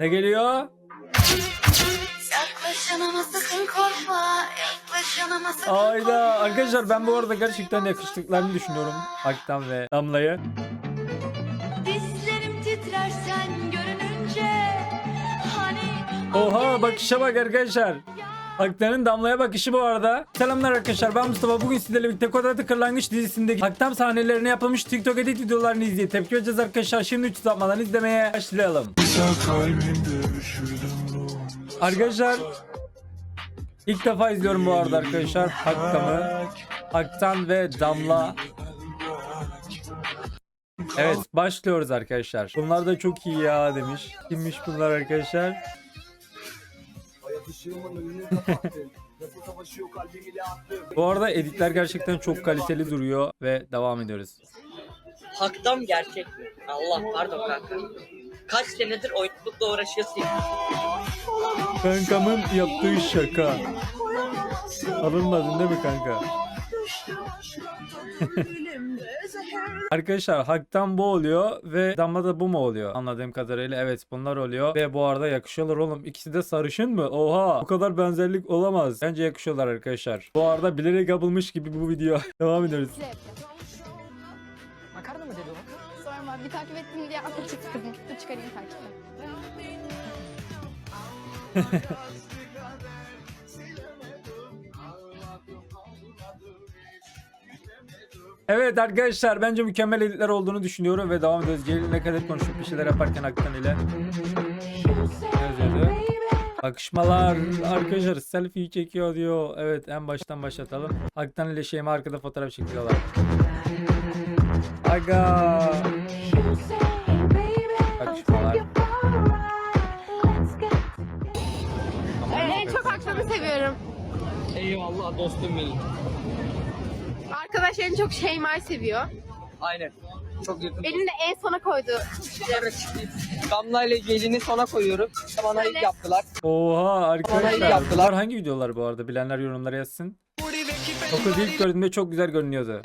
Ne geliyor? Sakın korkma. Sakın Ayda arkadaşlar ben bu arada gerçekten yakıştıklarını düşünüyorum. Haktan ve Damla'yı. Dizlerim titrer sen görününce. Hani Oha bakışa bak arkadaşlar. Haktan'ın Damla'ya bakışı bu arada. Selamlar arkadaşlar ben Mustafa. Bugün sizlerle birlikte Kod Adı Kırlangıç dizisindeki Haktan sahnelerini yapılmış TikTok edit videolarını izleyip tepki vereceğiz arkadaşlar. Şimdi 3 zapmadan izlemeye başlayalım. Arkadaşlar ilk defa izliyorum bu arada arkadaşlar Haktan'ı. Haktan ve Damla. Evet başlıyoruz arkadaşlar. Bunlar da çok iyi ya demiş. Kimmiş bunlar arkadaşlar? Hayat ışığımın önünü kapattın. Nasıl savaşıyor kalbimiyle attım. Bu arada editler gerçekten çok kaliteli duruyor ve devam ediyoruz. Haktan gerçek mi? Allah pardon kanka. Kaç senedir oyunculukla uğraşıyorsun? Kankamın yaptığı şaka. Alınmadın değil mi kanka? Arkadaşlar Hak'tan bu oluyor ve Damla da bu mu oluyor? Anladığım kadarıyla evet bunlar oluyor ve bu arada yakışıyorlar oğlum. İkisi de sarışın mı? Oha bu kadar benzerlik olamaz. Bence yakışıyorlar arkadaşlar. Bu arada bilerek yapılmış gibi bu video. devam ediyoruz. Makarna mı dedi o? Sorma bir takip ettim diye akıl çıktı çıkarayım takipten. Evet arkadaşlar bence mükemmel editler olduğunu düşünüyorum ve devam ediyoruz. Celil ne kadar konuşup bir şeyler yaparken Haktan ile. Yazıyordu. Bakışmalar arkadaşlar selfie çekiyor diyor. Evet en baştan başlatalım. Haktan ile Şeyma arkada fotoğraf çekiyorlar. Aga. Bakışmalar. En çok akşamı seviyorum. Eyvallah dostum benim. Arkadaş en çok Şeyma'yı seviyor. Aynen. Çok yakın. Elini de en sona koydu. Damla ile gelini sona koyuyorum. Bana ilk yaptılar. Oha arkadaşlar. yaptılar. Bunlar hangi videolar bu arada? Bilenler yorumlara yazsın. Çok ilk gördüğümde çok güzel görünüyordu.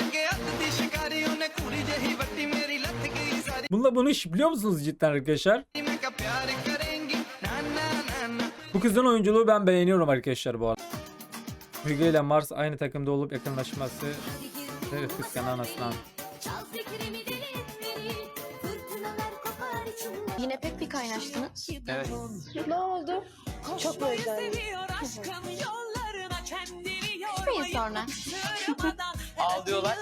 Bununla bunu iş biliyor musunuz cidden arkadaşlar? Bu kızın oyunculuğu ben beğeniyorum arkadaşlar bu arada. Müge ile Mars aynı takımda olup yakınlaşması ve kıskan anasından. Yine pek bir kaynaştınız. Evet. Ne oldu? Çok mu özledim? Çıkmayın sonra. Ağlıyorlar.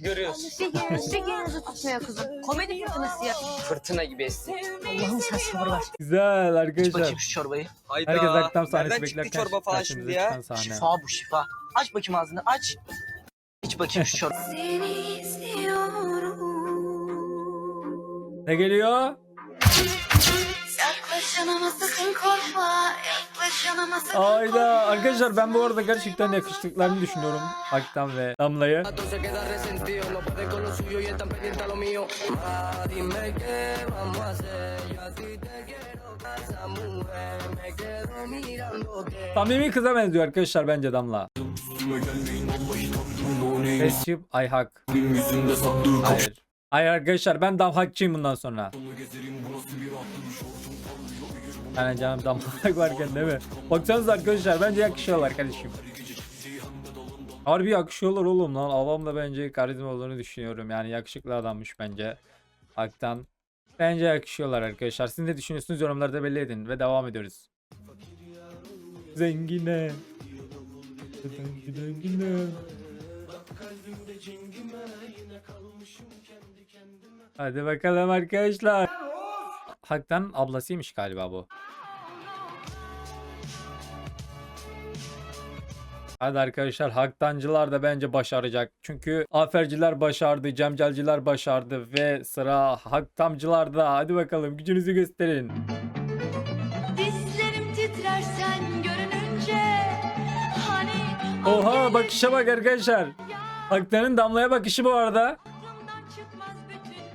Görüyorsun. Bir gün, bir gününüzü tutmuyor kızım. Komedi fırtınası ya. Fırtına gibi esti. Allah'ım sen sabır ver. Güzel İç arkadaşlar. bakayım şu çorbayı. Hayda. Herkes aktam sahnesi Nereden çıktı beklerken çorba falan karşımıza şimdi ya? çıkan sahne. Şifa bu şifa. Aç bakayım ağzını aç. İç bakayım şu çorbayı. seni istiyorum. Ne geliyor? Yaklaşan ama sakın korkma. Ayda arkadaşlar ben bu arada gerçekten yakıştıklarını düşünüyorum. Haktan ve Damla'yı. se queda resentido, no puede con lo suyo y es tan pendiente a lo mío. Dime qué vamos a hacer. Yo a ti te quiero, casa mujer. Me quedo mirándote. Samimi kıza benziyor arkadaşlar bence Damla. Rescip Ayhak. Yüzünde saklı Hayır. Hayır arkadaşlar ben Damhakçıyım bundan sonra. Yani canım Damhak varken değil mi? Baksanıza arkadaşlar bence yakışıyorlar kardeşim. Harbi yakışıyorlar oğlum lan. Adam da bence karizma olduğunu düşünüyorum. Yani yakışıklı adammış bence. Haktan. Bence yakışıyorlar arkadaşlar. Siz ne düşünüyorsunuz yorumlarda belli edin. Ve devam ediyoruz. Zengine. Zengine, zengine. Hadi bakalım arkadaşlar. Hak'tan ablasıymış galiba bu. Hadi arkadaşlar Haktancılar da bence başaracak. Çünkü Aferciler başardı, Cemcelciler başardı ve sıra Haktamcılarda. Hadi bakalım gücünüzü gösterin. Dizlerim titrer sen görününce. Hani Oha bakışa bak arkadaşlar. Haktan'ın Damla'ya bakışı bu arada.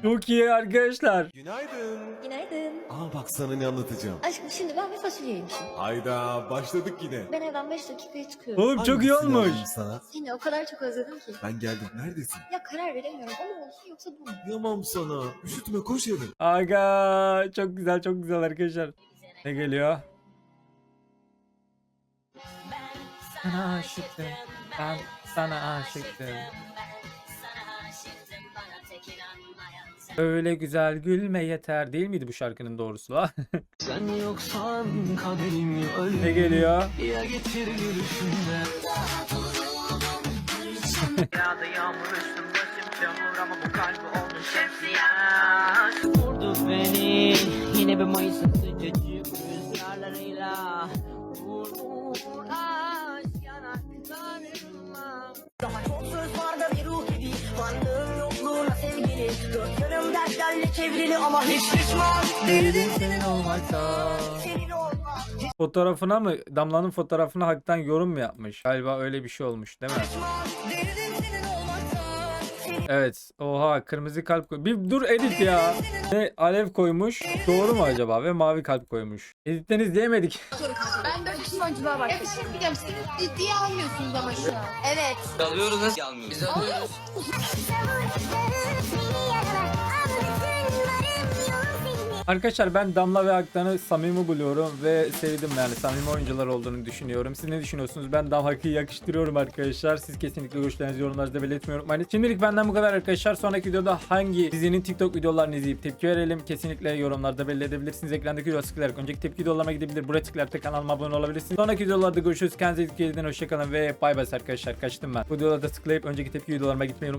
Çok iyi arkadaşlar. Günaydın. Günaydın. Aa bak sana ne anlatacağım. Aşkım şimdi ben bir fasulye yemişim. Hayda başladık yine. Ben evden 5 dakikaya çıkıyorum. Oğlum çok iyi Hangisini olmuş. alayım Sana. Seni o kadar çok özledim ki. Ben geldim neredesin? Ya karar veremiyorum o mu olsun yoksa bu mu? Yamam sana. Üşütme koş eve. Aga çok güzel çok güzel arkadaşlar. Ne geliyor? Sana aşıktım. Ben sana aşıktım. Öyle güzel gülme yeter değil miydi bu şarkının doğrusu la? Sen yoksan kaderim ne geliyor? ya getir gülüşünle Yağdı yağmur üstüm başım çamur ama bu kalbi oldu şemsiye Vurdu beni yine bir Mayıs'ın Daha çok söz var da bir ruh gibi Varlığın yokluğuna sevgili Dört yanım dertlerle çevrili ama hiç pişman Değilim senin olmaktan. Senin olmak Fotoğrafına mı? Damla'nın fotoğrafına haktan yorum mu yapmış? Galiba öyle bir şey olmuş değil mi? Değilim Evet. Oha kırmızı kalp koy. Bir dur edit ya. Ne alev koymuş. Doğru mu acaba? Ve mavi kalp koymuş. Editten izleyemedik. Ben dört kişi oyunculuğa bak. Evet şimdi diyeceğim siz ciddiye almıyorsunuz ama şu an. Evet. Alıyoruz nasıl almıyoruz? Biz alıyoruz Arkadaşlar ben Damla ve Aktan'ı samimi buluyorum ve sevdim yani samimi oyuncular olduğunu düşünüyorum. Siz ne düşünüyorsunuz? Ben Damla'yı yakıştırıyorum arkadaşlar. Siz kesinlikle görüşlerinizi yorumlarda belirtmeyi unutmayın. Şimdilik benden bu kadar arkadaşlar. Sonraki videoda hangi dizinin TikTok videolarını izleyip tepki verelim? Kesinlikle yorumlarda belli edebilirsiniz. Ekrandaki videoya tıklayarak önceki tepki videolarıma gidebilir. Buraya tıklayarak kanalıma abone olabilirsiniz. Sonraki videolarda görüşürüz. Kendinize dikkat edin. Hoşçakalın ve bay bay arkadaşlar. Kaçtım ben. Bu videolarda tıklayıp önceki tepki videolarıma gitmeyi unutmayın.